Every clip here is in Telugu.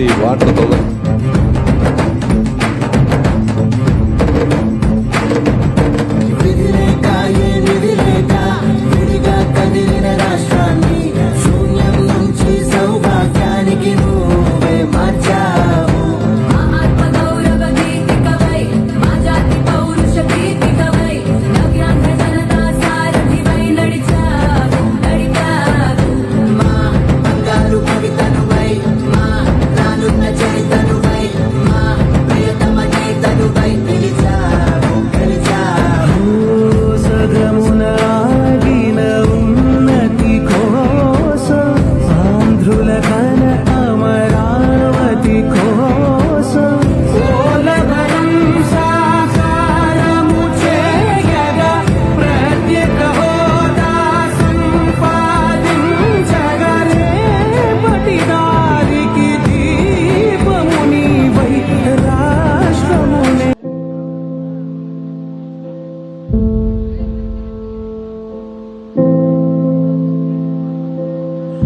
చేసి వాటర్ తొలగి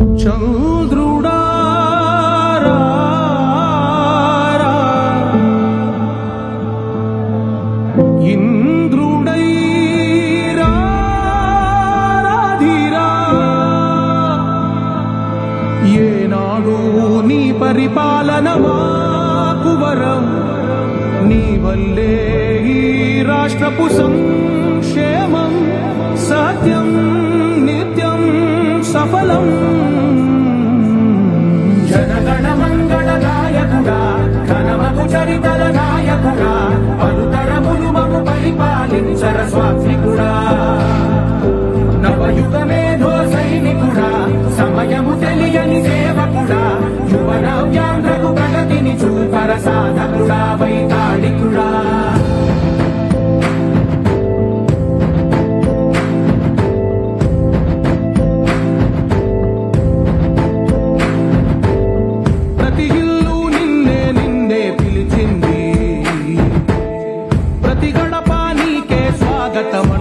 చంద్రుడా ఇంద్రుడై రాధీరా. ఏనాడు నీ పరిపాలన మాకు వరం. నీ రాష్ట్రపు సంక్షేమం సత్యం فلم ಜಗತಮ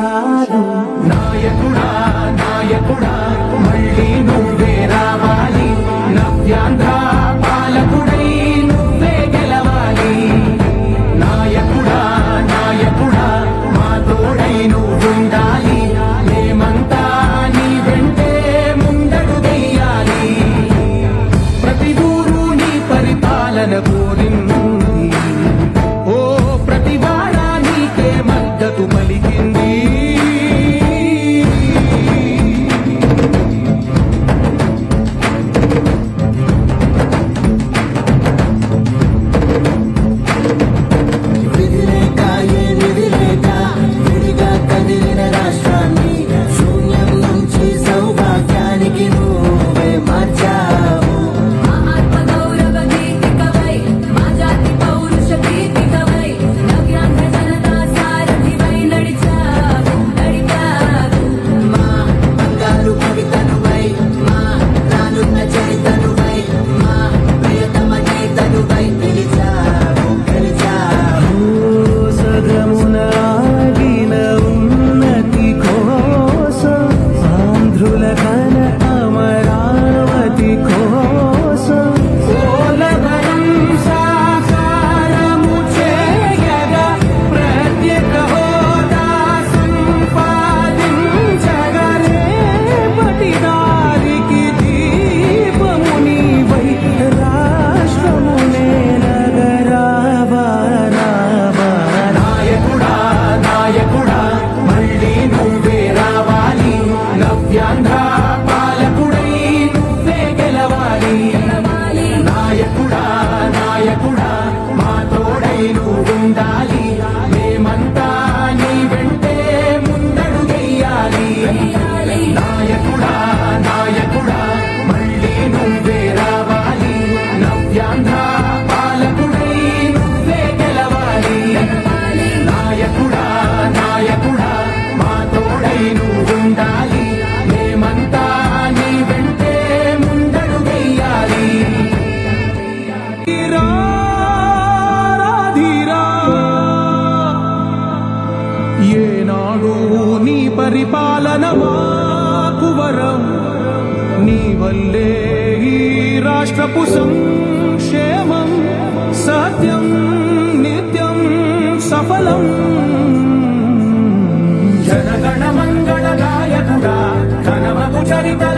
God. వందే ఈ రాష్ట్రపు సంక్షేమం సత్యం నిత్యం సఫలం. జనగణ మంగళదాయకుడా ఘనమపు చరితల